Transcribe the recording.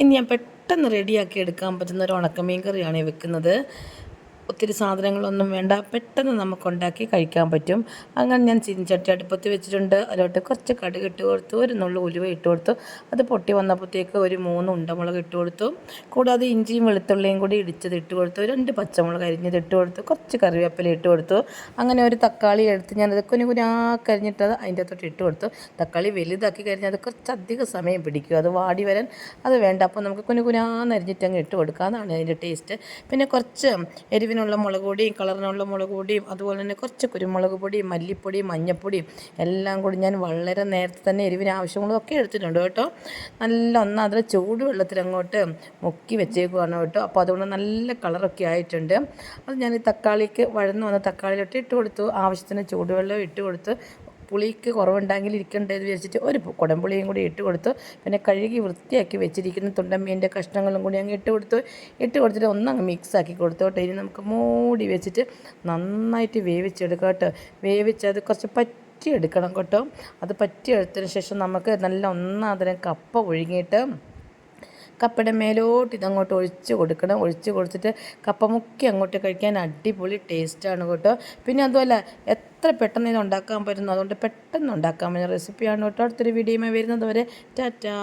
ഇനി ഞാൻ പെട്ടെന്ന് റെഡിയാക്കി എടുക്കാൻ പറ്റുന്ന ഒരു ഉണക്കമീൻ കറിയാണ് വെക്കുന്നത്. ഒത്തിരി സാധനങ്ങളൊന്നും വേണ്ട. പെട്ടെന്ന് നമുക്ക് ഉണ്ടാക്കി കഴിക്കാൻ പറ്റും. അങ്ങനെ ഞാൻ ചീനിച്ചട്ടി അടുപ്പത്ത് വെച്ചിട്ടുണ്ട്. അതിലോട്ട് കുറച്ച് കടുക് ഇട്ട് കൊടുത്തു. ഒരു നുള്ളു ഉലുവ ഇട്ട് കൊടുത്തു. അത് പൊട്ടി വന്നപ്പോഴത്തേക്ക് ഒരു മൂന്ന് ഉണ്ടമുളക് ഇട്ട് കൊടുത്തു. കൂടാതെ ഇഞ്ചിയും വെളുത്തുള്ളിയും കൂടി ഇടിച്ചത് ഇട്ട് കൊടുത്തു. രണ്ട് പച്ചമുളക് അരിഞ്ഞത് ഇട്ട് കൊടുത്തു. കുറച്ച് കറിവേപ്പില ഇട്ട് കൊടുത്തു. അങ്ങനെ ഒരു തക്കാളി എടുത്ത് ഞാനത് കുഞ്ഞു കുഞ്ഞാ കരിഞ്ഞിട്ട് അത് അതിന്റെ അകത്തോട്ട് ഇട്ട് കൊടുത്തു. തക്കാളി വലുതാക്കി കഴിഞ്ഞാൽ അത് കുറച്ച് അധികം സമയം പിടിക്കും. അത് വാടി വരാൻ അത് വേണ്ട. അപ്പോൾ നമുക്ക് കുഞ്ഞു കുഞ്ഞാന്ന് അരിഞ്ഞിട്ട് അങ്ങ് ഇട്ട് കൊടുക്കുക അതാണ് അതിന്റെ ടേസ്റ്റ്. പിന്നെ കുറച്ച് എരിവിനുള്ള മുളക് പൊടിയും കളറിനുള്ള മുളക് പൊടിയും അതുപോലെ തന്നെ കുറച്ച് കുരുമുളക് പൊടിയും മല്ലിപ്പൊടിയും മഞ്ഞൾപ്പൊടിയും എല്ലാം കൂടി ഞാൻ വളരെ നേരത്തെ തന്നെ എരിവിന് ആവശ്യമുള്ളതൊക്കെ എടുത്തിട്ടുണ്ട് കേട്ടോ. നല്ല ഒന്ന് അതിൽ ചൂടുവെള്ളത്തിൽ അങ്ങോട്ട് മുക്കി വെച്ചേക്കുവാണ് കേട്ടോ. അപ്പോൾ അതുകൊണ്ട് നല്ല കളറൊക്കെ ആയിട്ടുണ്ട്. അത് ഞാൻ ഈ തക്കാളിക്ക് വഴന്ന് വന്ന തക്കാളിയിലോട്ട് ഇട്ട് കൊടുത്തു. ആവശ്യത്തിന് ചൂടുവെള്ളം ഇട്ട് കൊടുത്ത് പുളിക്ക് കുറവുണ്ടെങ്കിൽ ഇരിക്കണ്ടേ എന്ന് വിചാരിച്ചിട്ട് ഒരു കുടംപുളിയും കൂടി ഇട്ട് കൊടുത്തു. പിന്നെ കഴുകി വൃത്തിയാക്കി വെച്ചിരിക്കുന്ന തുണ്ടമ്മീന്റെ കഷ്ണങ്ങളും കൂടി അങ്ങ് ഇട്ട് കൊടുത്തു. ഇട്ട് കൊടുത്തിട്ട് ഒന്നങ്ങ് മിക്സ് ആക്കി കൊടുത്തു കേട്ടോ. ഇനി നമുക്ക് മൂടി വെച്ചിട്ട് നന്നായിട്ട് വേവിച്ചെടുക്കാം കേട്ടോ. വേവിച്ചത് കുറച്ച് പറ്റി എടുക്കണം കേട്ടോ. അത് പറ്റിയെടുത്തതിന് ശേഷം നമുക്ക് നല്ല ഒന്നാതിരം കപ്പ ഒഴുകിയിട്ട് കപ്പയുടെ മേലോട്ട് ഇതങ്ങോട്ട് ഒഴിച്ച് കൊടുക്കണം. ഒഴിച്ച് കൊടുത്തിട്ട് കപ്പ മുക്കി അങ്ങോട്ട് കഴിക്കാൻ അടിപൊളി ടേസ്റ്റാണ് കേട്ടോ. പിന്നെ അതുമല്ല എത്ര പെട്ടെന്ന് ഇത് ഉണ്ടാക്കാൻ പറ്റുന്നു. അതുകൊണ്ട് പെട്ടെന്ന് ഉണ്ടാക്കാൻ പറ്റുന്ന റെസിപ്പിയാണ് കേട്ടോ അടുത്തൊരു വീഡിയോയുമായി വരുന്നത് വരെ. ടാറ്റാ.